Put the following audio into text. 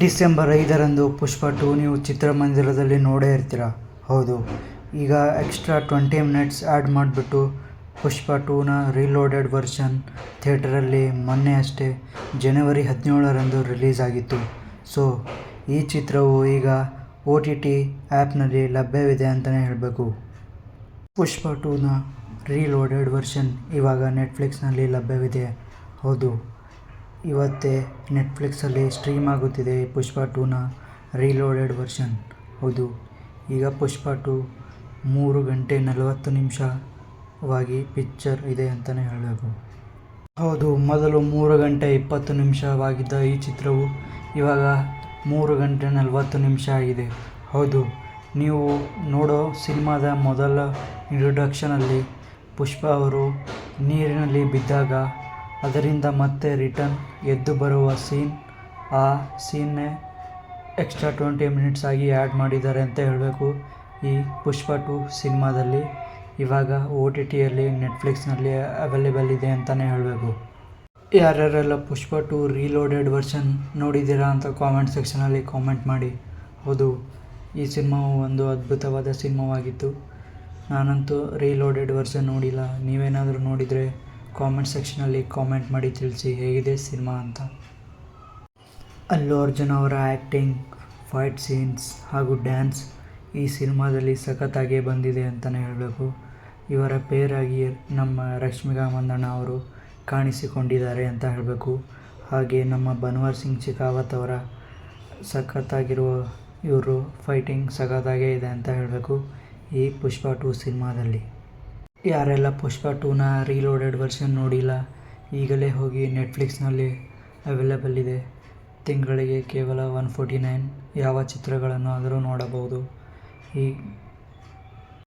December ಐದರಂದು ಪುಷ್ಪ two ನೀವು ಚಿತ್ರಮಂದಿರದಲ್ಲಿ ನೋಡೇ ಇರ್ತೀರ. ಹೌದು. ಈಗ ಎಕ್ಸ್ಟ್ರಾ ಟ್ವೆಂಟಿ ಮಿನಿಟ್ಸ್ ಆ್ಯಡ್ ಮಾಡಿಬಿಟ್ಟು ಪುಷ್ಪ ಟೂನ ರೀಲೋಡೆಡ್ ವರ್ಷನ್ ಥಿಯೇಟರಲ್ಲಿ ಮೊನ್ನೆ ಅಷ್ಟೇ ಜನವರಿ ಹದಿನೇಳರಂದು ರಿಲೀಸ್ ಆಗಿತ್ತು. ಸೊ ಈ ಚಿತ್ರವು ಈಗ ಒ ಟಿ ಟಿ ಆ್ಯಪ್ನಲ್ಲಿ ಲಭ್ಯವಿದೆ ಅಂತಲೇ ಹೇಳಬೇಕು. ಪುಷ್ಪ ಟೂನ ರೀಲೋಡೆಡ್ ವರ್ಷನ್ ಇವಾಗ ನೆಟ್ಫ್ಲಿಕ್ಸ್ನಲ್ಲಿ ಲಭ್ಯವಿದೆ. ಹೌದು. ಇವತ್ತೇ ನೆಟ್ಫ್ಲಿಕ್ಸಲ್ಲಿ ಸ್ಟ್ರೀಮ್ ಆಗುತ್ತಿದೆ ಪುಷ್ಪ ಟೂನ ರೀಲೋಡೆಡ್ ವರ್ಷನ್ ಹೌದು, ಈಗ ಪುಷ್ಪ ಟು ಮೂರು ಗಂಟೆ ನಲವತ್ತು ನಿಮಿಷವಾಗಿ ಪಿಕ್ಚರ್ ಇದೆ ಅಂತಲೇ ಹೇಳಬೇಕು. ಹೌದು, ಮೊದಲು ಮೂರು ಗಂಟೆ ಇಪ್ಪತ್ತು ನಿಮಿಷವಾಗಿದ್ದ ಈ ಚಿತ್ರವು ಇವಾಗ ಮೂರು ಗಂಟೆ ನಲವತ್ತು ನಿಮಿಷ ಆಗಿದೆ. ಹೌದು, ನೀವು ನೋಡೋ ಸಿನಿಮಾದ ಮೊದಲ ಇಂಟ್ರೊಡಕ್ಷನಲ್ಲಿ ಪುಷ್ಪ ಅವರು ನೀರಿನಲ್ಲಿ ಬಿದ್ದಾಗ ಅದರಿಂದ ಮತ್ತೆ ರಿಟರ್ನ್ ಎದ್ದು ಬರುವ ಸೀನ್, ಆ ಸೀನ್ನೇ ಎಕ್ಸ್ಟ್ರಾ ಟ್ವೆಂಟಿ ಮಿನಿಟ್ಸ್ ಆಗಿ ಆ್ಯಡ್ ಮಾಡಿದ್ದಾರೆ ಅಂತ ಹೇಳಬೇಕು. ಈ ಪುಷ್ಪ ಟು ಸಿನಿಮಾದಲ್ಲಿ ಇವಾಗ ಓ ಟಿ ಟಿಯಲ್ಲಿ ನೆಟ್ಫ್ಲಿಕ್ಸ್ನಲ್ಲಿ ಅವೈಲೇಬಲ್ ಇದೆ ಅಂತಲೇ ಹೇಳಬೇಕು. ಯಾರ್ಯಾರೆಲ್ಲ ಪುಷ್ಪ ಟು ರೀಲೋಡೆಡ್ ವರ್ಷನ್ ನೋಡಿದ್ದೀರಾ ಅಂತ ಕಾಮೆಂಟ್ ಸೆಕ್ಷನಲ್ಲಿ ಕಾಮೆಂಟ್ ಮಾಡಿ. ಹೌದು, ಈ ಸಿನಿಮಾವು ಒಂದು ಅದ್ಭುತವಾದ ಸಿನಿಮಾವಾಗಿತ್ತು. ನಾನಂತೂ ರೀಲೋಡೆಡ್ ವರ್ಷನ್ ನೋಡಿಲ್ಲ. ನೀವೇನಾದರೂ ನೋಡಿದರೆ ಕಾಮೆಂಟ್ ಸೆಕ್ಷನಲ್ಲಿ ಕಾಮೆಂಟ್ ಮಾಡಿ ತಿಳಿಸಿ ಹೇಗಿದೆ ಸಿನಿಮಾ ಅಂತ. ಅಲ್ಲು ಅರ್ಜುನ್ ಅವರ ಆ್ಯಕ್ಟಿಂಗ್ ಫೈಟ್ ಸೀನ್ಸ್ ಹಾಗೂ ಡ್ಯಾನ್ಸ್ ಈ ಸಿನಿಮಾದಲ್ಲಿ ಸಖತ್ತಾಗೇ ಬಂದಿದೆ ಅಂತಲೇ ಹೇಳಬೇಕು. ಇವರ ಪೇರಾಗಿ ನಮ್ಮ ರಶ್ಮಿಕಾ ಮಂದಣ್ಣ ಅವರು ಕಾಣಿಸಿಕೊಂಡಿದ್ದಾರೆ ಅಂತ ಹೇಳಬೇಕು. ಹಾಗೆ ನಮ್ಮ ಬನ್ವರ್ ಸಿಂಗ್ ಚಿಕಾವತ್ ಅವರ ಸಖತ್ತಾಗಿರುವ ಇವರು ಫೈಟಿಂಗ್ ಸಖತ್ತಾಗೇ ಇದೆ ಅಂತ ಹೇಳಬೇಕು ಈ ಪುಷ್ಪ ಟು ಸಿನಿಮಾದಲ್ಲಿ. ಯಾರೆಲ್ಲ ಪುಷ್ಪ ಟೂನ ರೀಲೋಡೆಡ್ ವರ್ಷನ್ ನೋಡಿಲ್ಲ, ಈಗಲೇ ಹೋಗಿ ನೆಟ್ಫ್ಲಿಕ್ಸ್ನಲ್ಲಿ ಅವೈಲೇಬಲ್ ಇದೆ. ತಿಂಗಳಿಗೆ ಕೇವಲ ಒನ್ ಫೋರ್ಟಿ ನೈನ್ ಯಾವ ಚಿತ್ರಗಳನ್ನು ಆದರೂ ನೋಡಬಹುದು. ಈ